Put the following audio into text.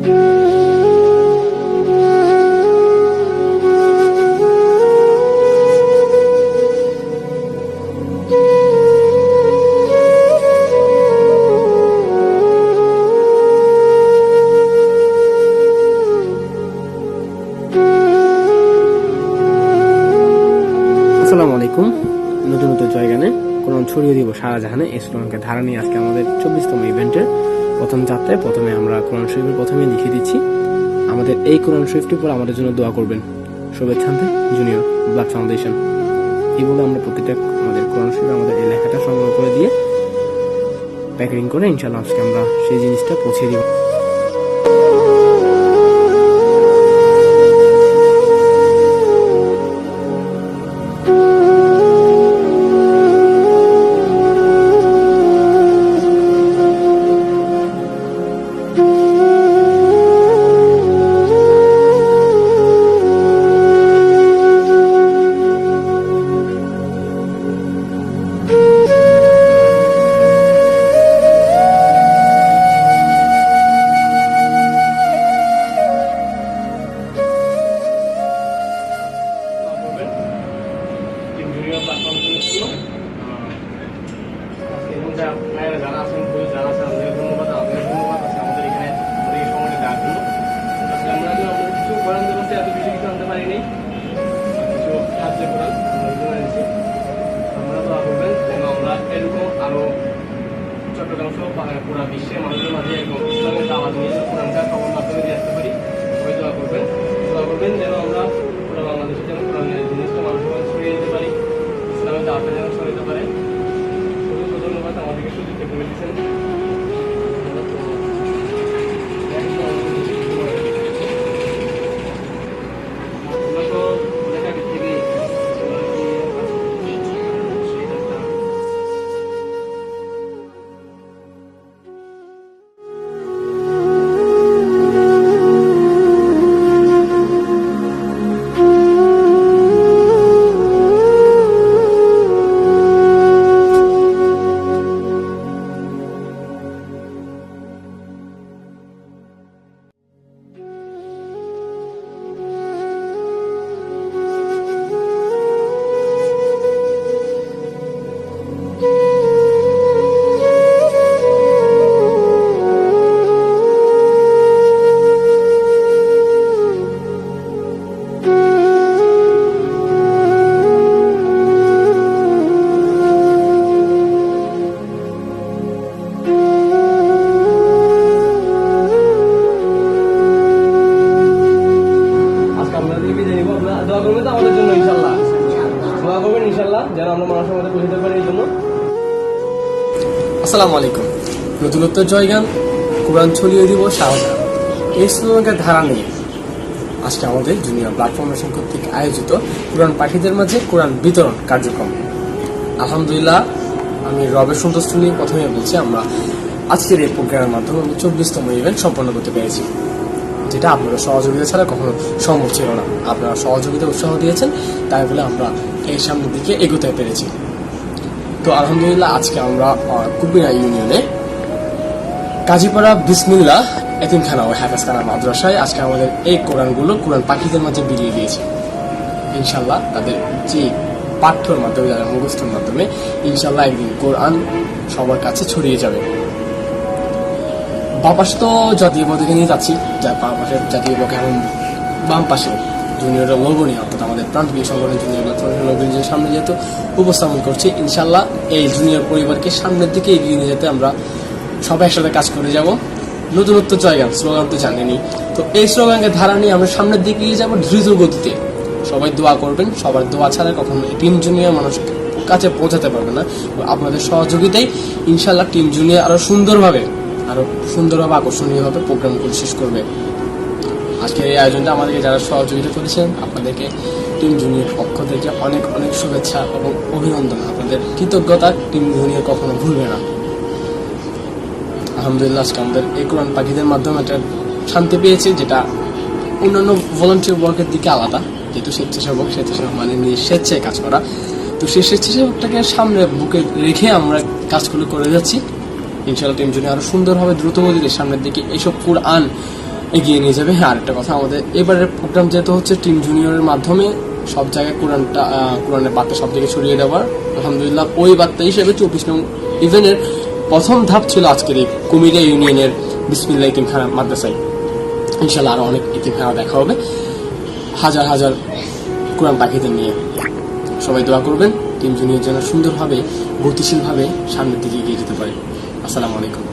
আসসালামু আলাইকুম। নতুন নতুন জয়গানে কোরআন ছড়িয়ে দিব সারা জাহানে। এই স্লোগানকে ধারা নিয়ে আজকে আমাদের চব্বিশতম ইভেন্টের প্রথম যাত্রায় প্রথমে আমরা কোরআন শরীফের প্রথমে লিখে দিচ্ছি। আমাদের এই কোরআন শরীফটির উপর আমাদের জন্য দোয়া করবেন। শুভেচ্ছান্তে, জুনিয়র ব্লাড ফাউন্ডেশন। এই বলে আমরা প্রতিটা আমাদের কোরআন শরীফে আমাদের এই লেখাটা সংগ্রহ করে দিয়ে প্যাকেটিং করে ইনশাল্লাহ আজকে আমরা সেই জিনিসটা পৌঁছে দিব। যারা আছেন যারা আছেন আমাদের ধন্যবাদ ধন্যবাদ আছে আমাদের এখানে আমাদের আমরা তো আমাদের কিছু এত বেশি কিছু আনতে পারিনি কিছু সাহায্য কোরআন আমরা তো করবেন যেন আমরা এরকম আরও চট্টগ্রাম সহ পুরা বিশ্বের মানুষের মাঝে এবং ইসলামের দাওয়াত নিয়ে কোরআনটা সবার মাধ্যমে দিয়ে আসতে পারি সবাই দোয়া করবেন দোয়া করবেন যেন আমরা দোয়া করবেন তো আমাদের জন্য ইনশাল্লাহ দোয়া করবেন ইনশাল্লাহ যেন আমরা মানুষের মধ্যে পারি এই জন্য। আসসালামু আলাইকুম। জয়গান কোরআন ছড়িয়ে দিব, শাহজাহান। এই ধারা নিয়ে আজকে আমাদের জুনিয়র ফাউন্ডেশন কর্তৃক আয়োজিত কোরআন পাখিদের মাঝে কোরআন বিতরণ কার্যক্রম। আলহামদুলিল্লাহ, আমি রবের সন্তুষ্ট নিয়ে প্রথমে বলছি, আমরা আজকের এই প্রোগ্রামের মাধ্যমে চব্বিশতম ইভেন্ট সম্পন্ন করতে পেরেছি। যেটা আপনারা সহযোগিতা ছাড়া কখনো সম্ভব ছিল না। আপনারা সহযোগিতা উৎসাহ দিয়েছেন, তাই বলে আমরা এই সামনের দিকে এগোতে পেরেছি। তো আলহামদুলিল্লাহ, আজকে আমরা কুমিরা ইউনিয়নে কাজীপাড়া বিসমিল্লা এতিমখানা ও হাফেজখানা মাদ্রাসায় আজকে আমাদের এই কোরআনগুলো কোরআন পাখিদের মাঝে বিলিয়ে দিয়েছে। ইনশাল্লাহ তাদের যে পাঠ্যর মাধ্যমে, যারা মুখস্থর মাধ্যমে ইনশাল্লাহ একদিন কোরআন সবার কাছে ছড়িয়ে যাবে। বাম পাশে তো জাতীয় পতাকা নিয়ে যাচ্ছি। যার বাম পাশে জাতীয় পতাকা এখন বাম পাশে। জুনিয়র লবণী অর্থাৎ আমাদের প্রান্তীয় সংগঠন জুনিয়র লবণীর সামনে যেহেতু উপস্থাপন করছি ইনশাল্লাহ এই জুনিয়র পরিবারকে সামনের দিকে এগিয়ে নিয়ে যেতে আমরা সবাই একসাথে কাজ করে যাব। নতুনত্ব জয়গান স্লোগান তো জানেনি তো এই স্লোগানকে ধারা নিয়ে আমরা সামনের দিকে এগিয়ে যাব দ্রুত গতিতে। সবাই দোয়া করবেন, সবার দোয়া ছাড়া কখনো টিম জুনিয়র মানুষের কাছে পৌঁছাতে পারবে না। আপনাদের সহযোগিতায় ইনশাল্লাহ টিম জুনিয়র আরও সুন্দরভাবে আরও সুন্দরভাবে আকর্ষণীয়ভাবে প্রোগ্রামগুলো শেষ করবে। আজকের এই আয়োজনটা আমাদেরকে যারা সহযোগিতা করেছেন, আপনাদেরকে টিম জুনিয়র পক্ষ থেকে অনেক অনেক শুভেচ্ছা এবং অভিনন্দন। আপনাদের কৃতজ্ঞতা টিম জুনিয়র কখনো ভুলবে না। আলহামদুলিল্লাহ, আজকে আমাদের এই কোরআন পাখিদের মাধ্যমে একটা শান্তি পেয়েছি, যেটা অন্যান্য ভলান্টিয়ার ওয়ার্কের দিকে আলাদা। যেহেতু স্বেচ্ছাসেবক স্বেচ্ছাসেবক মানে নিয়ে স্বেচ্ছায় কাজ করা। তো সেই স্বেচ্ছাসেবকটাকে সামনে বুকে রেখে আমরা কাজগুলো করে যাচ্ছি। ইনশাআল্লাহ টিম জুনিয়র আরও সুন্দরভাবে দ্রুত গতিতে সামনের দিকে এইসব কোরআন এগিয়ে নিয়ে যাবে। হ্যাঁ আরেকটা কথা আমাদের, এবারের প্রোগ্রাম যেহেতু হচ্ছে টিম জুনিয়রের মাধ্যমে সব জায়গায় কোরআনটা কোরআনের বার্তা সব জায়গায় ছড়িয়ে দেওয়ার, আলহামদুলিল্লাহ ওই বার্তা হিসেবে চব্বিশ নং ইভেনের প্রথম ধাপ ছিল আজকের এই কুমিরা ইউনিয়নের বিসমিল্লা ইতিমখানা মাদ্রাসায়। ইনশাল্লাহ আরও অনেক ইতিমখানা দেখা হবে। হাজার হাজার কোরআন পাখিদের নিয়ে সবাই দোয়া করবেন। টিম জুনিয়র যেন সুন্দরভাবে, গতিশীলভাবে সামনের দিকে এগিয়ে যেতে পারে। আসসালামু আলাইকুম